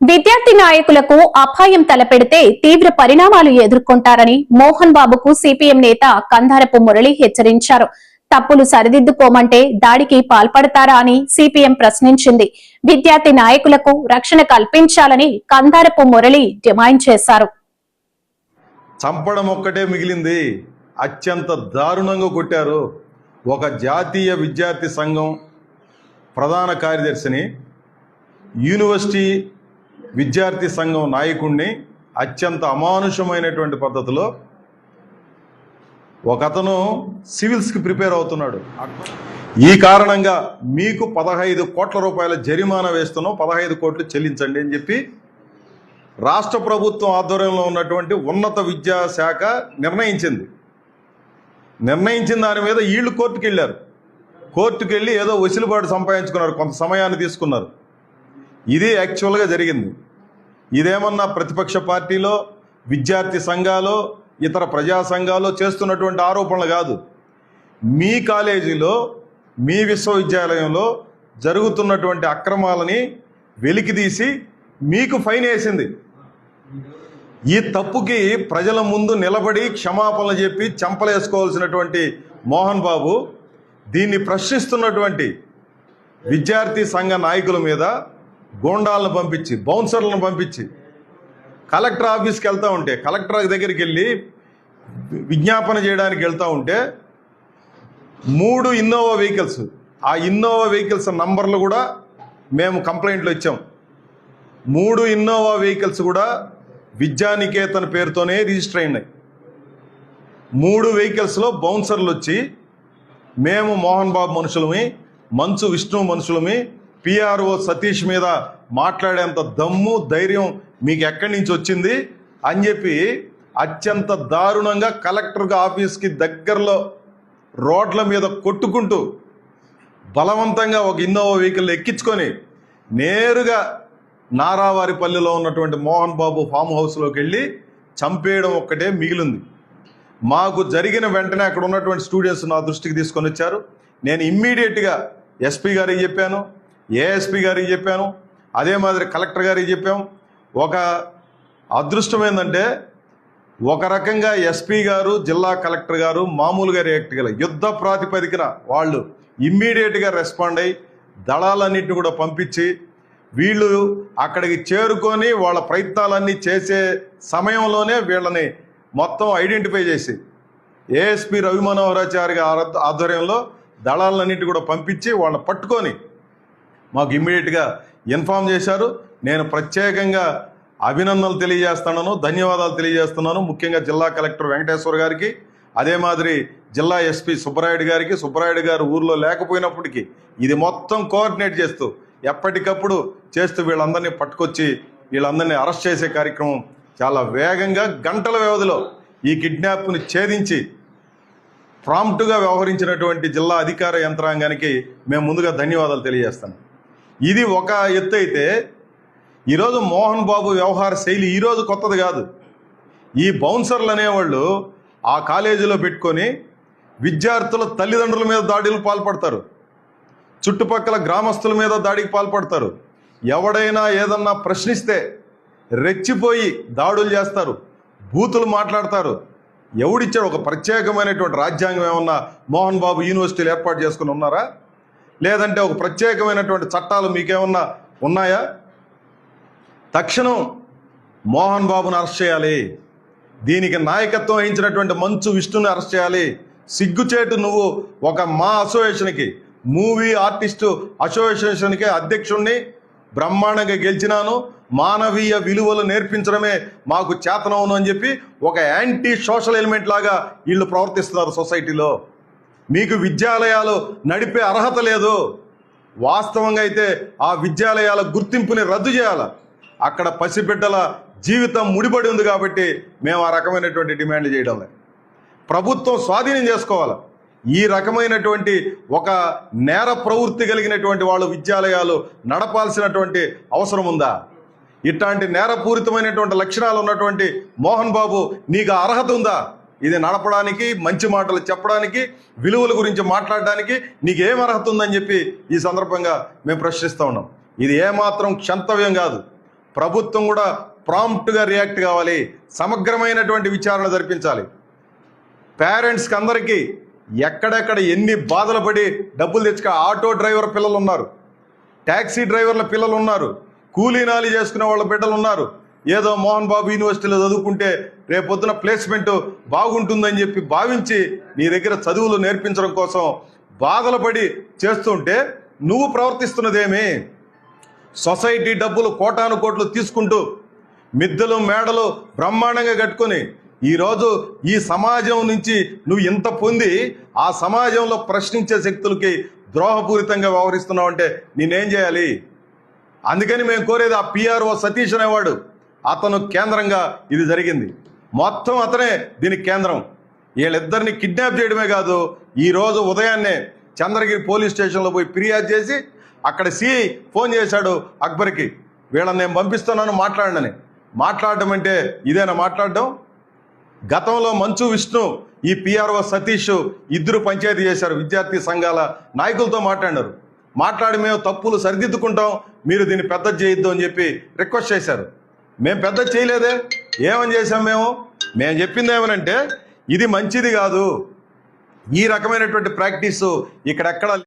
విద్యార్థి నాయకులకు అపాయం తలపెడితే తీవ్ర పరిణామాలు ఎదుర్కొంటారని మోహన్ బాబుకు సిపిఎం నేత కందారపు మురళి హెచ్చరించారు. తప్పులు సరిదిద్దుకోమంటే దాడికి పాల్పడతారా అని సిపిఎం ప్రశ్నించింది. విద్యార్థి నాయకులకు రక్షణ కల్పించాలని కందారపు మురళి డిమాండ్ చేశారు. చంపడం ఒక్కటే మిగిలింది. అత్యంత దారుణంగా కొట్టారు ఒక జాతీయ విద్యార్థి సంఘం ప్రధాన కార్యదర్శిని. యూనివర్సిటీ విద్యార్థి సంఘం నాయకుణ్ణి అత్యంత అమానుషమైనటువంటి పద్ధతిలో ఒకతను సివిల్స్కి ప్రిపేర్ అవుతున్నాడు. ఈ కారణంగా మీకు పదహైదు కోట్ల రూపాయల జరిమానా వేస్తున్నాం. పదహైదు కోట్లు చెల్లించండి అని చెప్పి రాష్ట్ర ప్రభుత్వం ఆధ్వర్యంలో ఉన్నటువంటి ఉన్నత విద్యాశాఖ నిర్ణయించింది. నిర్ణయించిన దాని మీద వీళ్ళు కోర్టుకు వెళ్ళారు కోర్టుకు వెళ్ళి ఏదో వసులుబాటు సంపాదించుకున్నారు. కొంత సమయాన్ని తీసుకున్నారు. ఇది యాక్చువల్గా జరిగింది. ఇదేమన్నా ప్రతిపక్ష పార్టీలో విద్యార్థి సంఘాలు ఇతర ప్రజా సంఘాలు చేస్తున్నటువంటి ఆరోపణలు కాదు. మీ కాలేజీలో మీ విశ్వవిద్యాలయంలో జరుగుతున్నటువంటి అక్రమాలని వెలికితీసి మీకు ఫైన్ వేసింది. ఈ తప్పుకి ప్రజల ముందు నిలబడి క్షమాపణలు చెప్పి చెంపలేసుకోవాల్సినటువంటి మోహన్ బాబు దీన్ని ప్రశ్నిస్తున్నటువంటి విద్యార్థి సంఘ నాయకుల మీద గోండాలను పంపించి బౌన్సర్లను పంపించి కలెక్టర్ ఆఫీస్కి వెళ్తూ ఉంటే కలెక్టర్ దగ్గరికి వెళ్ళి విజ్ఞాపన చేయడానికి వెళ్తూ ఉంటే మూడు ఇన్నోవా వెహికల్స్ ఆ ఇన్నోవా వెహికల్స్ నంబర్లు కూడా మేము కంప్లైంట్లు ఇచ్చాం. మూడు ఇన్నోవా వెహికల్స్ కూడా విద్యానికేతన్ పేరుతోనే రిజిస్టర్ అయినాయి. మూడు వెహికల్స్లో బౌన్సర్లు వచ్చి మేము మోహన్ బాబు మనుషులమి మంచు విష్ణు మనుషులమి పిఆర్ఓ సతీష్ మీద మాట్లాడేంత దమ్ము ధైర్యం మీకు ఎక్కడి నుంచి వచ్చింది? అని చెప్పి అత్యంత దారుణంగా కలెక్టర్గా ఆఫీస్కి దగ్గరలో రోడ్ల మీద కొట్టుకుంటూ బలవంతంగా ఒక ఇన్నోవా వెహికల్ ఎక్కించుకొని నేరుగా నారావారిపల్లిలో ఉన్నటువంటి మోహన్ బాబు ఫామ్ హౌస్లోకి వెళ్ళి చంపేయడం ఒక్కటే మిగిలింది. మాకు జరిగిన వెంటనే అక్కడ ఉన్నటువంటి స్టూడెంట్స్ నా దృష్టికి తీసుకొని వచ్చారు. నేను ఇమ్మీడియట్గా ఎస్పీ గారికి చెప్పాను. ఏఎస్పీ గారికి చెప్పాను అదే మాదిరి కలెక్టర్ గారికి చెప్పాం. ఒక అదృష్టం ఏంటంటే ఒక రకంగా ఎస్పీ గారు జిల్లా కలెక్టర్ గారు మామూలుగా రియాక్ట్ గల యుద్ధ ప్రాతిపదికన వాళ్ళు ఇమ్మీడియట్గా రెస్పాండ్ అయ్యి దళాలన్నింటిని కూడా పంపించి వీళ్ళు అక్కడికి చేరుకొని వాళ్ళ ప్రయత్నాలన్నీ చేసే సమయంలోనే వీళ్ళని మొత్తం ఐడెంటిఫై చేసి ఏఎస్పి రవి మనోహరాచారి గారి ఆధ్వర్యంలో దళాలన్నింటినీ కూడా పంపించి వాళ్ళని పట్టుకొని మాకు ఇమ్మీడియట్గా ఇన్ఫామ్ చేశారు. నేను ప్రత్యేకంగా అభినందనలు తెలియజేస్తున్నాను ధన్యవాదాలు తెలియజేస్తున్నాను ముఖ్యంగా జిల్లా కలెక్టర్ వెంకటేశ్వర గారికి అదే మాదిరి జిల్లా ఎస్పీ సుబ్బరాయుడు గారికి. సుబ్బరాయుడు గారు ఊర్లో లేకపోయినప్పటికీ ఇది మొత్తం కోఆర్డినేట్ చేస్తూ ఎప్పటికప్పుడు చేస్తూ వీళ్ళందరినీ పట్టుకొచ్చి వీళ్ళందరినీ అరెస్ట్ చేసే కార్యక్రమం చాలా వేగంగా గంటల వ్యవధిలో ఈ కిడ్నాప్ని ఛేదించి ప్రాంప్ట్గా వ్యవహరించినటువంటి జిల్లా అధికార యంత్రాంగానికి మేము ముందుగా ధన్యవాదాలు తెలియజేస్తాను ఇది ఒక ఎత్తు అయితే ఈరోజు మోహన్ బాబు వ్యవహార శైలి ఈరోజు కొత్తది కాదు. ఈ బౌన్సర్లు అనేవాళ్ళు ఆ కాలేజీలో పెట్టుకొని విద్యార్థుల తల్లిదండ్రుల మీద దాడులు పాల్పడతారు. చుట్టుపక్కల గ్రామస్తుల మీద దాడికి పాల్పడతారు. ఎవడైనా ఏదన్నా ప్రశ్నిస్తే రెచ్చిపోయి దాడులు చేస్తారు. బూతులు మాట్లాడతారు. ఎవడిచ్చాడు ఒక ప్రత్యేకమైనటువంటి రాజ్యాంగం ఏమన్నా మోహన్ బాబు యూనివర్సిటీలు ఏర్పాటు చేసుకుని ఉన్నారా? లేదంటే ఒక ప్రత్యేకమైనటువంటి చట్టాలు మీకేమన్నా ఉన్నాయా? తక్షణం మోహన్ బాబును అరెస్ట్ చేయాలి. దీనికి నాయకత్వం వహించినటువంటి మంచు విష్ణుని అరెస్ట్ చేయాలి. సిగ్గుచేటు నువ్వు ఒక మా అసోసియేషన్కి మూవీ ఆర్టిస్టు అసోసియేషన్కి అధ్యక్షుణ్ణి బ్రహ్మాండంగా గెలిచినాను. మానవీయ విలువలు నేర్పించడమే మాకు చేతనవును అని చెప్పి ఒక యాంటీ సోషల్ ఎలిమెంట్ లాగా వీళ్ళు ప్రవర్తిస్తున్నారు సొసైటీలో. మీకు విద్యాలయాలు నడిపే అర్హత లేదు. వాస్తవంగా అయితే ఆ విద్యాలయాల గుర్తింపుని రద్దు చేయాలి. అక్కడ పసిబిడ్డల జీవితం ముడిపడి ఉంది కాబట్టి మేము ఆ రకమైనటువంటి డిమాండ్ చేయడం లేదు. ప్రభుత్వం స్వాధీనం చేసుకోవాలి. ఈ రకమైనటువంటి ఒక నేర ప్రవృత్తి కలిగినటువంటి వాళ్ళు విద్యాలయాలు నడపాల్సినటువంటి అవసరం ఉందా? ఇట్లాంటి నేరపూరితమైనటువంటి లక్షణాలు ఉన్నటువంటి మోహన్ బాబు నీకు అర్హత ఉందా? ఇది నడపడానికి మంచి మాటలు చెప్పడానికి విలువల గురించి మాట్లాడడానికి నీకు ఏం అర్హత ఉందని చెప్పి ఈ సందర్భంగా మేము ప్రశ్నిస్తూ ఉన్నాం. ఇది ఏమాత్రం క్షంతవ్యం కాదు. ప్రభుత్వం కూడా ప్రాంప్ట్గా రియాక్ట్ కావాలి సమగ్రమైనటువంటి విచారణ జరిపించాలి. పేరెంట్స్కి అందరికీ ఎక్కడెక్కడ ఎన్ని బాధలు పడి డబ్బులు తెచ్చుక ఆటో డ్రైవర్ పిల్లలు ఉన్నారు ట్యాక్సీ డ్రైవర్ల పిల్లలు ఉన్నారు కూలీ నాలి చేసుకునే వాళ్ళ బిడ్డలు ఉన్నారు ఏదో మోహన్ బాబు యూనివర్సిటీలో చదువుకుంటే రేపొద్దున ప్లేస్మెంట్ బాగుంటుందని చెప్పి భావించి నీ దగ్గర చదువులు నేర్పించడం కోసం బాధలపడి చేస్తుంటే నువ్వు ప్రవర్తిస్తున్నదేమి? సొసైటీ డబ్బులు కోటాను కోట్లు తీసుకుంటూ మిద్దెలు మేడలు బ్రహ్మాండంగా కట్టుకొని ఈరోజు ఈ సమాజం నుంచి నువ్వు ఇంత పొంది ఆ సమాజంలో ప్రశ్నించే శక్తులకి ద్రోహపూరితంగా వ్యవహరిస్తున్నావు అంటే నేనేం చేయాలి? అందుకని మేము కోరేది ఆ పిఆర్ఓ సతీష్ అనేవాడు. అతను కేంద్రంగా ఇది జరిగింది. మొత్తం అతనే దీనికి కేంద్రం. వీళ్ళిద్దరిని కిడ్నాప్ చేయడమే కాదు ఈరోజు ఉదయాన్నే చంద్రగిరి పోలీస్ స్టేషన్లో పోయి ఫిర్యాదు చేసి అక్కడ సిఐ ఫోన్ చేశాడు అక్బర్కి. వీళ్ళని నేను పంపిస్తున్నాను మాట్లాడనని మాట్లాడడం అంటే ఇదేనా మాట్లాడడం? గతంలో మంచు విష్ణు ఈ పిఆర్ఓ సతీష్ ఇద్దరు పంచాయతీ చేశారు విద్యార్థి సంఘాల నాయకులతో మాట్లాడారు మాట్లాడి మేము తప్పులు సరిదిద్దుకుంటాం మీరు దీన్ని పెద్ద చేయొద్దు అని చెప్పి రిక్వెస్ట్ చేశారు. మేము పెద్ద చేయలేదే. ఏమని చేశాం మేము? మేము చెప్పింది ఏమనంటే ఇది మంచిది కాదు. ఈ రకమైనటువంటి ప్రాక్టీసు ఇక్కడెక్కడ